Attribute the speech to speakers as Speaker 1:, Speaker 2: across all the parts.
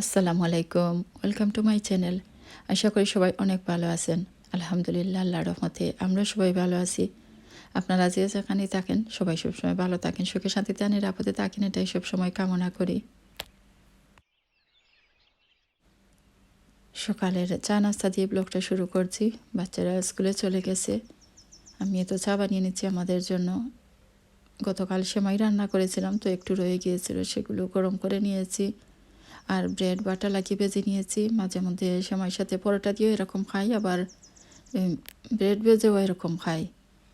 Speaker 1: আসসালামু আলাইকুম, welcome to my channel. আশা করি সবাই অনেক ভালো আছেন। আলহামদুলিল্লাহ আল্লাহ রহমতে আমরা সবাই ভালো আছি। আপনারা যে যেখানেই থাকেন, সবাই সবসময় ভালো থাকেন। সুখে শান্তিতে আর নিরাপদে থাকেন, এটাই সবসময় কামনা করি। সকালের চা নাস্তা দিয়ে ব্লগটা শুরু করছি। বাচ্চারা স্কুলে চলে গেছে। আমি তো চা বানিয়ে নিচ্ছি আমাদের জন্য। গতকাল সেমাই রান্না করেছিলাম, তো একটু রয়ে গিয়েছিল, সেগুলো গরম করে নিয়েছি। আর ব্রেড বাটা লাগিয়ে ভেজে নিয়েছি। মাঝে মধ্যে সময়ের সাথে পরোটা দিয়েও এরকম খাই, আবার ব্রেড ভেজেও এরকম খাই।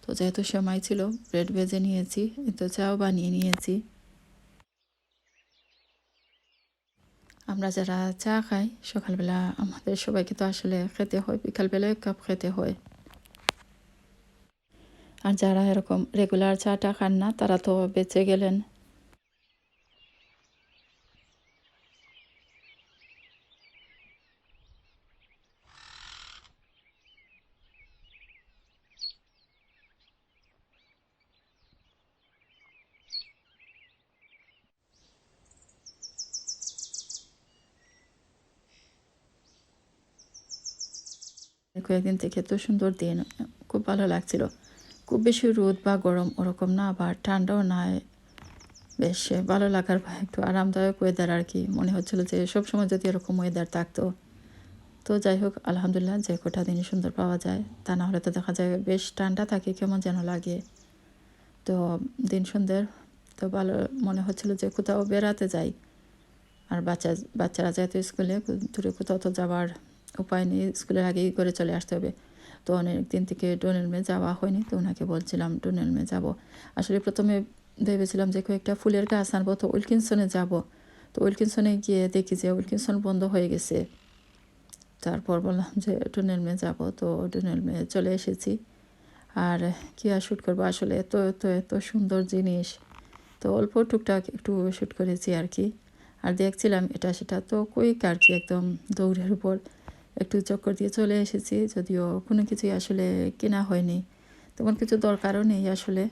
Speaker 1: তো যেহেতু সময় ছিল ব্রেড ভেজে নিয়েছি তো চাও বানিয়ে নিয়েছি। আমরা যারা চা খাই, সকালবেলা আমাদের সবাইকে তো আসলে খেতে হয়, বিকালবেলা এক কাপ খেতে হয়। আর যারা এরকম রেগুলার চাটা খান না, তারা তো বেঁচে গেলেন। কয়েকদিন থেকে এত সুন্দর দিন, খুব ভালো লাগছিল। খুব বেশি রোদ বা গরম ওরকম না আবার ঠান্ডাও নাই। বেশ, ভালো লাগার একটু আরামদায়ক ওয়েদার আর কি। মনে হচ্ছিল যে সবসময় যদি এরকম ওয়েদার থাকতো। তো যাই হোক, আলহামদুলিল্লাহ যে কটা দিনই সুন্দর পাওয়া যায়, তা না হলে তো দেখা যায় বেশ ঠান্ডা থাকে, কেমন যেন লাগে। তো দিন সুন্দর। তো ভালো মনে হচ্ছিল যে কোথাও বেড়াতে যাই। আর বাচ্চা, বাচ্চারা যেহেতু স্কুলে, দূরে কোথাও তো যাওয়ার উপায় নেই, স্কুলের আগেই করে চলে আসতে হবে। তো অনেক দিন থেকে ডোনেলমে যাওয়া হয়নি, তো ওনাকে বলছিলাম ডোনেলমে যাব। আসলে প্রথমে ভেবেছিলাম যে কয়েকটা ফুলের গাছ আনব, তো উইলকিনসনে যাব। তো উইলকিনসনে গিয়ে দেখি যে উইলকিনসন বন্ধ হয়ে গেছে। তারপর বললাম যে ডোনেলমে যাব, তো ডোনেলমে চলে এসেছি। আর কী আর শ্যুট করব? আসলে এত এত এত সুন্দর জিনিস। তো অল্প টুকটাক একটু শ্যুট করেছি আর কি। আর দেখছিলাম এটা, সেটা তো কুইক আর কি, একদম দৌড়ের উপর। একটু চক্কর দিয়ে চলে এসেছি, যদিও কোনো কিছুই আসলে কেনা হয়নি। তেমন কিছু দরকারও নেই আসলে।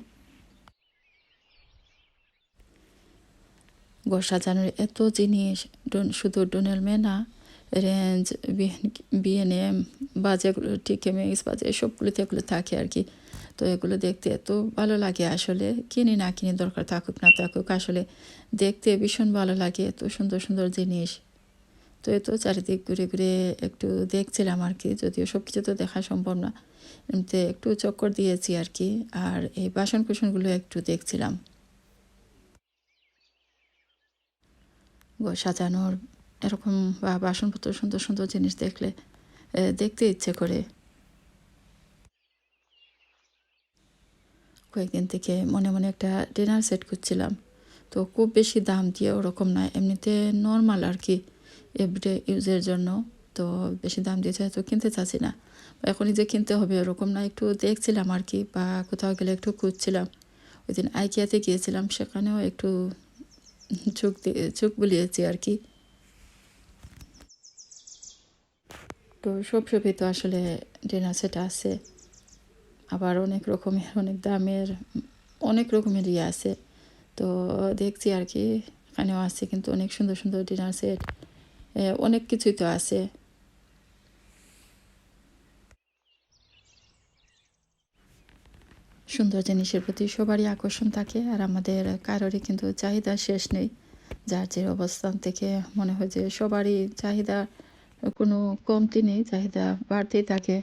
Speaker 1: ঘর সাজানোর এত জিনিস শুধু ডোনেল মেনা, রেঞ্জ বিএনএম বা যেগুলো টিকেমিক্স বা যে সবগুলোতে এগুলো থাকে আর কি। তো এগুলো দেখতে এত ভালো লাগে আসলে। কিনি না কিনি দরকার থাকুক না থাকুক আসলে। দেখতে ভীষণ ভালো লাগে, এত সুন্দর সুন্দর জিনিস। তো এত চারিদিক ঘুরে ঘুরে একটু দেখছিলাম আর কি, যদিও সব কিছু তো দেখা সম্ভব না। এমনিতে একটু চক্কর দিয়েছি আর কি, আর এই বাসন কুসনগুলো একটু দেখছিলাম। সাজানোর এরকম বা বাসনপত্র সুন্দর সুন্দর জিনিস দেখলে দেখতে ইচ্ছে করে। কয়েকদিন থেকে মনে মনে একটা ডিনার সেট করছিলাম, তো খুব বেশি দাম দিয়ে ওরকম না, এমনিতে নর্মাল আর কি। এভরিডে ইউজের জন্য, তো বেশি দাম দিয়ে তো কিনতে চাচ্ছি না। এখনই যে কিনতে হবে, ওরকম না, একটু দেখছিলাম আর কি, বা কোথাও গেলে একটু খুঁজছিলাম। ওই দিন আইকিয়াতে গিয়েছিলাম, সেখানেও একটু চোখ দিয়ে, চোখ বুলিয়েছি আর কি। তো সব সবই তো আসলে ডিনার সেট আছে। আবার অনেক রকমের, অনেক দামের, অনেক রকমের ইয়ে আছে। তো দেখছি আর কি, এখানেও আছে, কিন্তু অনেক সুন্দর সুন্দর ডিনার সেট। অনেক কিছুই তো আছে। সুন্দর জিনিসের প্রতি সবারই আকর্ষণ থাকে, আর আমাদের কারোরই কিন্তু চাহিদা শেষ নেই। যার যে অবস্থান থেকে মনে হয় যে সবারই চাহিদা কোনো কমতি নেই, চাহিদা বাড়তেই থাকে।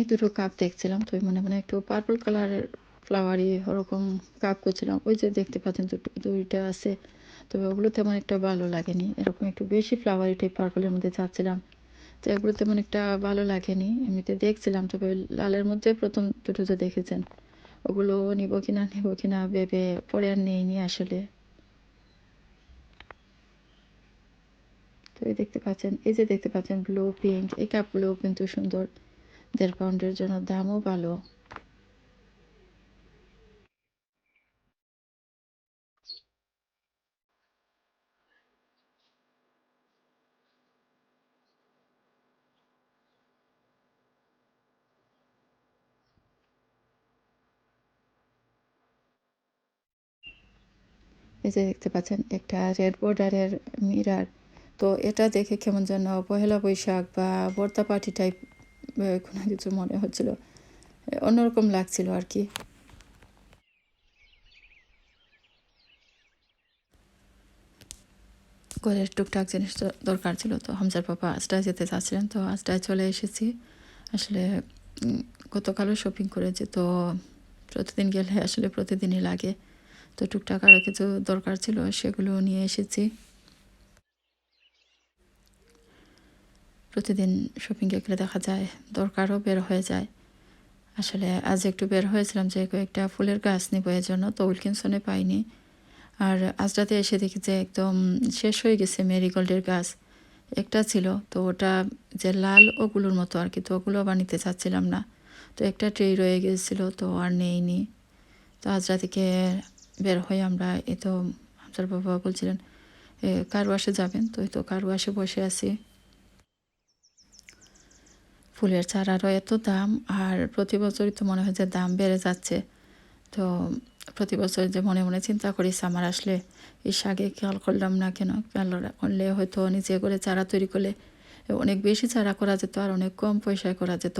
Speaker 1: এই দুটো কাপ দেখছিলাম, তো মনে মনে একটু পার্পল কালারের ফ্লাওয়ারি ওরকম কাপ করছিলাম। ওই যে দেখতে পাচ্ছেন দুইটা আছে, তবে ওগুলো তেমন একটা ভালো লাগেনি। এরকম একটু বেশি ফ্লাওয়ারি টাইপ পার্পলের মধ্যে চাচ্ছিলাম তো এগুলো তেমন একটা ভালো লাগেনি। এমনিতে দেখছিলাম, তবে লালের মধ্যে প্রথম দুটো যে দেখেছেন, ওগুলো নিব কিনা নিব কিনা ভেবে পরে আর নেইনি আসলে। তো এই দেখতে পাচ্ছেন, এই যে দেখতে পাচ্ছেন ব্লু পিঙ্ক এই কাপগুলো কিন্তু সুন্দর। দেড় পাউন্ডের জন্য দামও ভালো। এই যে দেখতে পাচ্ছেন, একটা রেড বর্ডারের মিরার তো এটা দেখে কেমন যেন পহেলা বৈশাখ বা বর্তা পার্টি টাইপ কোনো কিছু মনে হচ্ছিল। অন্যরকম লাগছিল আর কি। ঘরের টুকটাক জিনিস দ- দরকার ছিল, তো হামজার পাপা আজটায় যেতে চাচ্ছিলেন, তো আজটায় চলে এসেছি। আসলে গতকালও শপিং করেছি, তো প্রতিদিন গেলে আসলে প্রতিদিনই লাগে। তো টুকটাক আরও কিছু দরকার ছিল, সেগুলো নিয়ে এসেছি। প্রতিদিন শপিংয়ে গেলে দেখা যায় দরকারও বের হয়ে যায়। আসলে আজ একটু বের হয়েছিলাম যে কয়েকটা ফুলের গাছ নিব এর জন্য তো উইলকিনসনে পাইনি। আর আজ রাতে এসে দেখি যে একদম শেষ হয়ে গেছে মেরিগোল্ডের গাছ। একটা ছিল তো ওটা যে লাল ওগুলোর মতো আর কি তো ওগুলো আবার নিতে চাচ্ছিলাম না। তো একটা ট্রে রয়ে গেছিল তো আর নেইনি। তো আজ রাতিকে বের হয়ে আমরা এ তো হামসার বাবা বলছিলেন এ, কারওয়াশে যাবেন? তো এই তো কারওয়াশে বসে আছি। ফুলের চারারও এত দাম, আর প্রতি বছরই তো মনে হয় যে দাম বেড়ে যাচ্ছে। তো প্রতি বছর যে মনে মনে চিন্তা করি, সামার আসলে এই আগে খেয়াল করলাম না কেন? খেয়াল করলে হয়তো নিজে করে চারা তৈরি করলে অনেক বেশি চারা করা যেত আর অনেক কম পয়সায় করা যেত।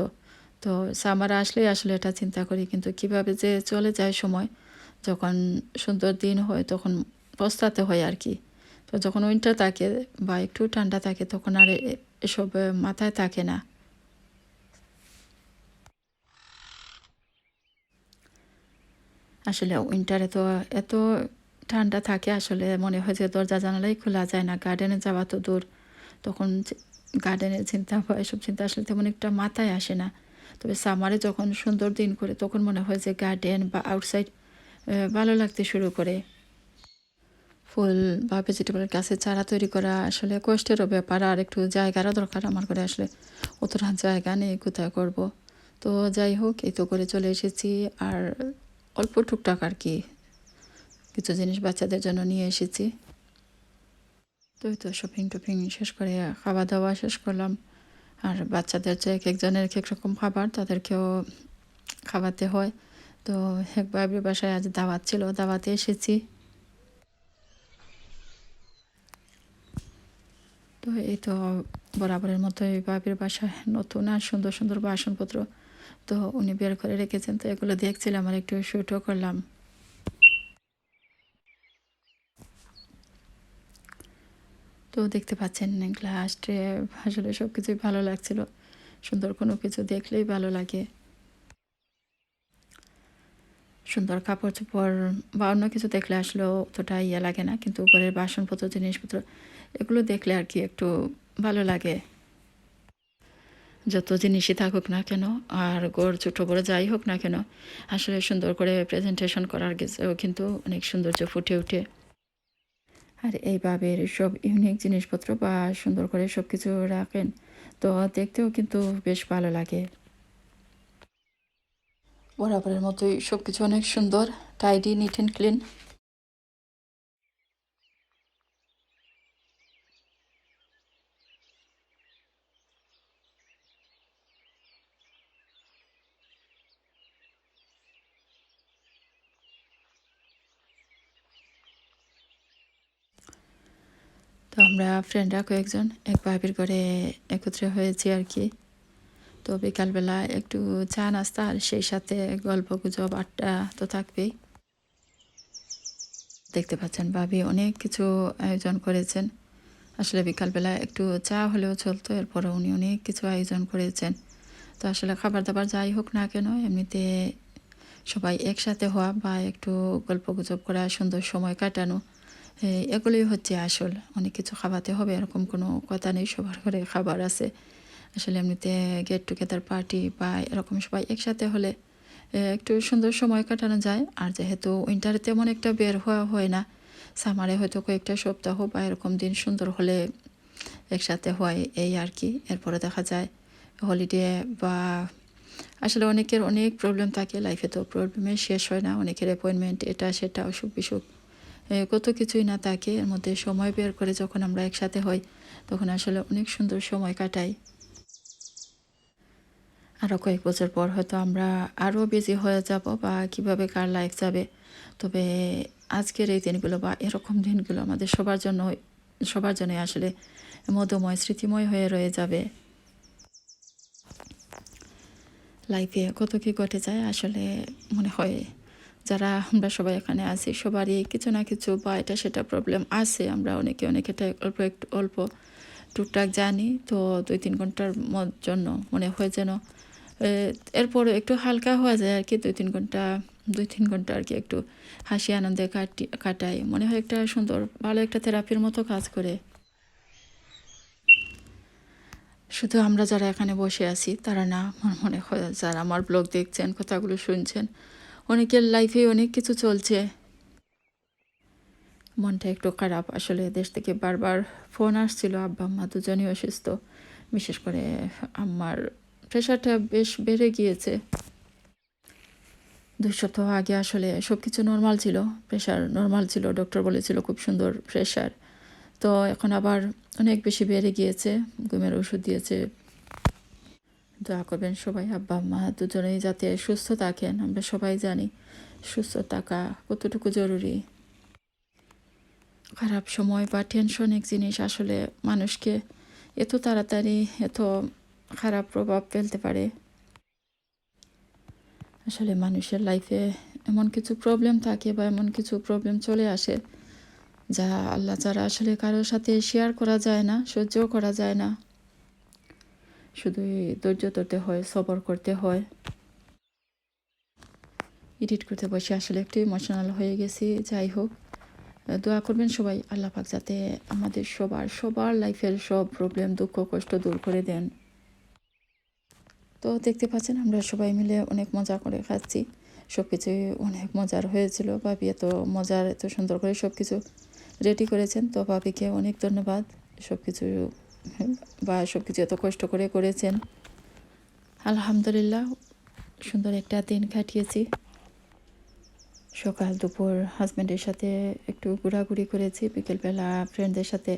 Speaker 1: তো সামার আসলেই আসলে এটা চিন্তা করি, কিন্তু কীভাবে যে চলে যায় সময়, যখন সুন্দর দিন হয় তখন পস্তাতে হয় আর কি। তো যখন উইন্টার থাকে বা একটু ঠান্ডা থাকে তখন আর এসব মাথায় থাকে না। আসলে উইন্টারে তো এত ঠান্ডা থাকে, আসলে মনে হয় যে দরজা জানালাই খোলা যায় না গার্ডেনে যাওয়া তো দূর। তখন গার্ডেনের চিন্তা বা এসব চিন্তা আসলে তেমন একটা মাথায় আসে না। তবে সামারে যখন সুন্দর দিন করে, তখন মনে হয় যে গার্ডেন বা আউটসাইড ভালো লাগতে শুরু করে। ফুল বা ভেজিটেবল গাছের চারা তৈরি করা আসলে কষ্টেরও ব্যাপার, আর একটু জায়গারও দরকার আমার করে আসলে। অতটা জায়গা নেই, কোথায় করব? তো যাই হোক, এই তো করে চলে এসেছি, আর অল্প টুকটাক আর কি কিছু জিনিস বাচ্চাদের জন্য নিয়ে এসেছি। তো তো শপিং টপিং শেষ করে খাওয়া দাওয়া শেষ করলাম। আর বাচ্চাদের যে এক একজনের এক এক রকম খাবার তাদেরকেও খাওয়াতে হয়। তো এক বাবির বাসায় আজ দাওয়াত ছিল, দাওয়াতে এসেছি। তো এই তো বরাবরের মতো এই বাবির বাসায় নতুন আর সুন্দর সুন্দর বাসনপত্র তো উনি বের করে রেখেছেন, তো এগুলো দেখছিলাম আর একটু শ্যুটও করলাম। তো দেখতে পাচ্ছেন গ্লাস ট্রে আসলে সব কিছুই ভালো লাগছিল। সুন্দর কোনো কিছু দেখলেই ভালো লাগে। সুন্দর কাপড় চোপড় বা অন্য কিছু দেখলে আসলে অতটা ইয়ে লাগে না, কিন্তু উপরের বাসনপত্র, জিনিসপত্র, এগুলো দেখলে আর কি একটু ভালো লাগে। যত জিনিসই থাকুক না কেন, আর গোড় ছোটো বড় যাই হোক না কেন, আসলে সুন্দর করে প্রেজেন্টেশন করার গেছেও কিন্তু অনেক সৌন্দর্য ফুটে ওঠে। আর এইভাবে সব ইউনিক জিনিসপত্র বা সুন্দর করে সব কিছু রাখেন, তো দেখতেও কিন্তু বেশ ভালো লাগে। বরাবরের মতোই সব কিছু অনেক সুন্দর টাইডি নিট অ্যান্ড ক্লিন আমরা ফ্রেন্ডরা কয়েকজন এক ভাবির ঘরে একত্রে হয়েছি আর কি। তো বিকালবেলা একটু চা, নাস্তা আর সেই সাথে গল্প, গুজব, আড্ডা তো থাকবেই। দেখতে পাচ্ছেন ভাবি অনেক কিছু আয়োজন করেছেন। আসলে বিকালবেলা একটু চা হলেও চলতো এরপরে উনি অনেক কিছু আয়োজন করেছেন। তো আসলে খাবার দাবার যাই হোক না কেন, এমনিতে সবাই একসাথে হওয়া বা একটু গল্প, গুজব করা, সুন্দর সময় কাটানো এগুলোই হচ্ছে আসল। অনেক কিছু খাওয়াতে হবে, এরকম কোনো কথা নেই, সবার ঘরে খাবার আছে। আসলে এমনিতে গেট টুগেদার পার্টি বা এরকম সবাই একসাথে হলে একটু সুন্দর সময় কাটানো যায়। আর যেহেতু উইন্টারে তেমন একটা বের হওয়া হয় না সামারে হয়তো কয়েকটা সপ্তাহ বা এরকম দিন সুন্দর হলে একসাথে হয় এই আর কি। এরপরে দেখা যায় হলিডে বা, আসলে অনেকের অনেক প্রবলেম থাকে। লাইফে তো প্রবলেমে শেষ হয় না, অনেকের অ্যাপয়েন্টমেন্ট এটা সেটা অসুখ বিসুখ কত কিছুই না থাকে এর মধ্যে সময় বের করে যখন আমরা একসাথে হই, তখন আসলে অনেক সুন্দর সময় কাটাই। আরও কয়েক বছর পর হয়তো আমরা আরও বিজি হয়ে যাব বা কীভাবে কার লাইফ যাবে। তবে আজকের এই দিনগুলো বা এরকম দিনগুলো আমাদের সবার জন্য, সবার জন্যই আসলে মধুময়, স্মৃতিময় হয়ে রয়ে যাবে। লাইফে কত কী ঘটে যায় আসলে মনে হয় যারা আমরা সবাই এখানে আছি, সবারই কিছু না কিছু বা এটা সেটা প্রবলেম আছে। আমরা অনেকে অনেকেটা অল্প একটু, অল্প টুকটাক জানি। তো দুই তিন ঘণ্টার জন্য মনে হয় যেন এরপর একটু হালকা হওয়া যায় আর কি। দুই তিন ঘণ্টা, দুই তিন ঘণ্টা আর কি একটু হাসি আনন্দে কাটি, কাটাই। মনে হয় একটা সুন্দর, ভালো একটা থেরাপির মতো কাজ করে। শুধু আমরা যারা এখানে বসে আছি, তারা না। আমার মনে হয় যারা আমার ব্লগ দেখছেন, কথাগুলো শুনছেন অনেকের লাইফে অনেক কিছু চলছে। মনটা একটু খারাপ। আসলে দেশ থেকে বারবার ফোন আসছিল, আব্বা, আম্মা দুজনেই অসুস্থ। বিশেষ করে আমার প্রেশারটা বেশ বেড়ে গিয়েছে। দুই সপ্তাহ আগে আসলে সব কিছু নর্মাল ছিল। প্রেশার নর্মাল ছিল। ডক্টর বলেছিল খুব সুন্দর প্রেশার তো এখন আবার অনেক বেশি বেড়ে গিয়েছে। ঘুমের ওষুধ দিয়েছে দোয়া করবেন সবাই, আব্বা মা দুজনেই যাতে সুস্থ থাকেন, আমরা সবাই জানি সুস্থ থাকা কতটুকু জরুরি। খারাপ সময় বা টেনশন এক জিনিস আসলে মানুষকে এত তাড়াতাড়ি, এত খারাপ প্রভাব ফেলতে পারে। আসলে মানুষের লাইফে এমন কিছু প্রবলেম থাকে বা এমন কিছু প্রবলেম চলে আসে যা আল্লাহ যারা আসলে কারোর সাথে শেয়ার করা যায় না, সহ্যও করা যায় না। শুধুই ধৈর্য ধরতে হয়, সবর করতে হয়। এডিট করতে বসে আসলে একটু ইমোশনাল হয়ে গেছি, যাই হোক। দোয়া করবেন সবাই, আল্লাহ পাক যাতে আমাদের সবার সবার লাইফের সব প্রবলেম দুঃখ, কষ্ট দূর করে দেন। তো দেখতে পাচ্ছেন, আমরা সবাই মিলে অনেক মজা করে খাচ্ছি। সব কিছুই অনেক মজার হয়েছিল। ভাবি এত মজার, এত সুন্দর করে সব কিছু রেডি করেছেন। তো ভাবিকে অনেক ধন্যবাদ। সব কিছু বা সব কিছু এত কষ্ট করে করেছেন। আলহামদুলিল্লাহ, সুন্দর একটা দিন কাটিয়েছি। সকাল, দুপুর হাজব্যান্ডের সাথে একটু ঘোরাঘুরি করেছি। বিকেলবেলা ফ্রেন্ডদের সাথে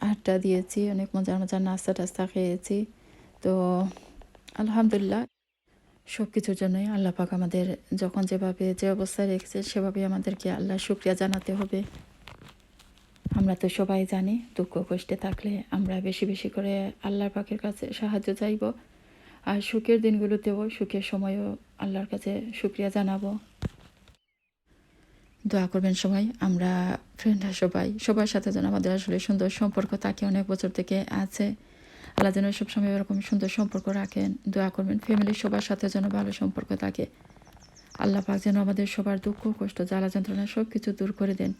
Speaker 1: আড্ডা দিয়েছি। অনেক মজার মজার নাস্তা টাস্তা খেয়েছি। তো আলহামদুলিল্লাহ সব কিছুর জন্যই আল্লাহ পাক আমাদের যখন যেভাবে যে অবস্থায় রেখেছে সেভাবে আমাদেরকে আল্লাহ শুক্রিয়া জানাতে হবে। আমরা তো সবাই জানি দুঃখ কষ্টে থাকলে আমরা বেশি বেশি করে আল্লাহর পাকের কাছে সাহায্য চাইব। আর সুখের দিনগুলোতেও সুখের সময়ও আল্লাহর কাছে শুক্রিয়া জানাব। দোয়া করবেন সবাই, আমরা ফ্রেন্ডরা সবাই, সবার সাথে যেন আমাদের আসলে সুন্দর সম্পর্ক থাকে, অনেক বছর থেকে আছে। আল্লাহ যেন সবসময় এরকম সুন্দর সম্পর্ক রাখেন। দোয়া করবেন ফ্যামিলির সবার সাথে যেন ভালো সম্পর্ক থাকে। আল্লাহ পাক যেন আমাদের সবার দুঃখ, কষ্ট জ্বালা যন্ত্রণা সব কিছু দূর করে দেন।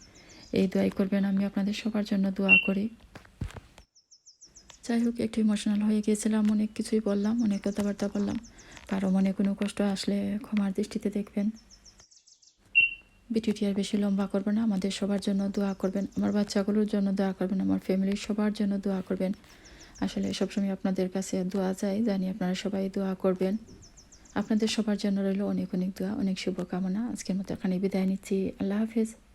Speaker 1: এই দোয়াই করবেন, আমি আপনাদের সবার জন্য দোয়া করি। যাই হোক, একটু ইমোশনাল হয়ে গিয়েছিলাম, অনেক কিছুই বললাম, অনেক কথাবার্তা বললাম। কারও মনে কোনো কষ্ট আসলে ক্ষমার দৃষ্টিতে দেখবেন। ভিডিওটি আর বেশি লম্বা করবে না, আমাদের সবার জন্য দোয়া করবেন, আমার বাচ্চাগুলোর জন্য দোয়া করবেন, আমার ফ্যামিলির সবার জন্য দোয়া করবেন। আসলে সবসময় আপনাদের কাছে দোয়া চাই, জানি আপনারা সবাই দোয়া করবেন। আপনাদের সবার জন্য রইল অনেক অনেক দোয়া, অনেক শুভকামনা। আজকের মতো এখানে বিদায় নিচ্ছি। আল্লাহ হাফিজ।